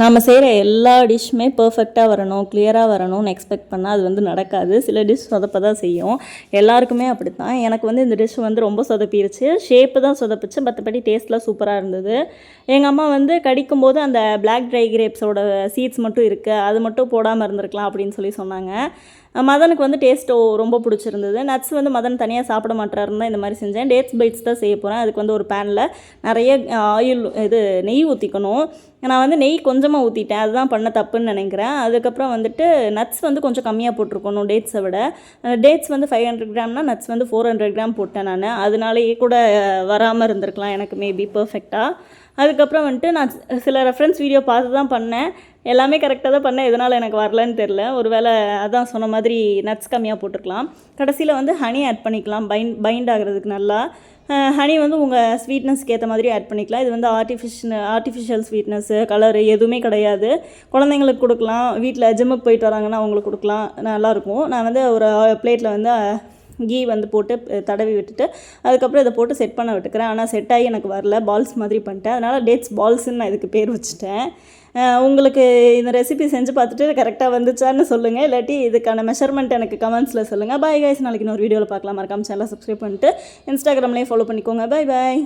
நாம் செய்கிற எல்லா டிஷ்ஷுமே பர்ஃபெக்டாக வரணும் கிளியராக வரணும்னு எக்ஸ்பெக்ட் பண்ணால் அது வந்து நடக்காது. சில டிஷ் சொதப்ப தான் செய்யும். எல்லாருக்குமே அப்படி தான் எனக்கு வந்து இந்த டிஷ் வந்து ரொம்ப சொதப்பிருச்சு. ஷேப்பு தான் சொதப்பிச்சு. மற்றபடி டேஸ்ட்லாம் சூப்பராக இருந்தது. எங்கள் அம்மா வந்து கடிக்கும் போது அந்த பிளாக் ட்ரை கிரேப்ஸோட சீட்ஸ் மட்டும் இருக்குது அது மட்டும் போடாமல் இருந்திருக்கலாம் அப்படின்னு சொல்லி சொன்னாங்க. மதனுக்கு வந்து டேஸ்ட்டோ ரொம்ப பிடிச்சிருந்தது. நட்ஸ் வந்து மதன் தனியாக சாப்பிட மாட்டாருன்னு தான் இந்த மாதிரி செஞ்சேன். டேட்ஸ் பைட்ஸ் தான் செய்ய போகிறேன் அதுக்கு வந்து ஒரு பேனில் நிறைய ஆயில் இது நெய் ஊற்றிக்கணும் நான் வந்து நெய் கொஞ்சமாக ஊற்றிட்டேன் அதுதான் பண்ண தப்புன்னு நினைக்கிறேன். அதுக்கப்புறம் வந்துட்டு நட்ஸ் வந்து கொஞ்சம் கம்மியாக போட்டிருக்கணும் டேட்ஸை விட. டேட்ஸ் வந்து ஃபைவ் ஹண்ட்ரட் கிராம்னா நட்ஸ் வந்து ஃபோர் ஹண்ட்ரட் கிராம் போட்டேன் நான். அதனாலேயே கூட வராமல் இருந்திருக்கலாம். எனக்கு மேபி பர்ஃபெக்டாக அதுக்கப்புறம் வந்துட்டு நான் சில ரெஃபரன்ஸ் வீடியோ பார்த்து தான் பண்ணேன். எல்லாமே கரெக்டாக தான் பண்ணேன். எதனால் எனக்கு வரலன்னு தெரில ஒரு வேளை அதான் சொன்ன மாதிரி நட்ஸ் கம்மியாக போட்டுருக்கலாம். கடைசியில் வந்து ஹனி ஆட் பண்ணிக்கலாம். பைண்ட் பைண்ட் ஆகிறதுக்கு நல்லா. ஹனி வந்து உங்கள் ஸ்வீட்னஸ்க்கு ஏற்ற மாதிரி ஆட் பண்ணிக்கலாம். இது வந்து ஆர்டிஃபிஷியல் ஆர்டிஃபிஷியல் ஸ்வீட்னஸ்ஸு கலர் எதுவுமே கிடையாது. குழந்தைங்களுக்கு கொடுக்கலாம். வீட்டில் ஜிம்முக்கு போயிட்டு வராங்கன்னா அவங்களுக்கு கொடுக்கலாம். நல்லாயிருக்கும் நான் வந்து ஒரு பிளேட்டில் வந்து கீ வந்து போட்டு தடவி விட்டுட்டு அதுக்கப்புறம் இதை போட்டு செட் பண்ண விட்டுக்கிறேன். ஆனால் செட் ஆகி எனக்கு வரல. பால்ஸ் மாதிரி பண்ணிட்டேன். அதனால் டேட்ஸ் பால்ஸ்ன்னு நான் இதுக்கு பேர் வச்சுட்டேன். உங்களுக்கு இந்த ரெசிபி செஞ்சு பார்த்துட்டு கரெக்டாக வந்துச்சான்னு சொல்லுங்கள் இல்லாட்டி இதுக்கான மெஷர்மெண்ட் எனக்கு கமெண்ட்ஸில் சொல்லுங்கள் பாய் கைஸ் நாளைக்கு இன்னொரு வீடியோவில் பார்க்கலாம். மறக்காமல் சேனலை சப்ஸ்கிரைப் பண்ணிட்டு இன்ஸ்டாகிராம்லேயும் ஃபாலோ பண்ணிக்கோங்க. பாய் பாய்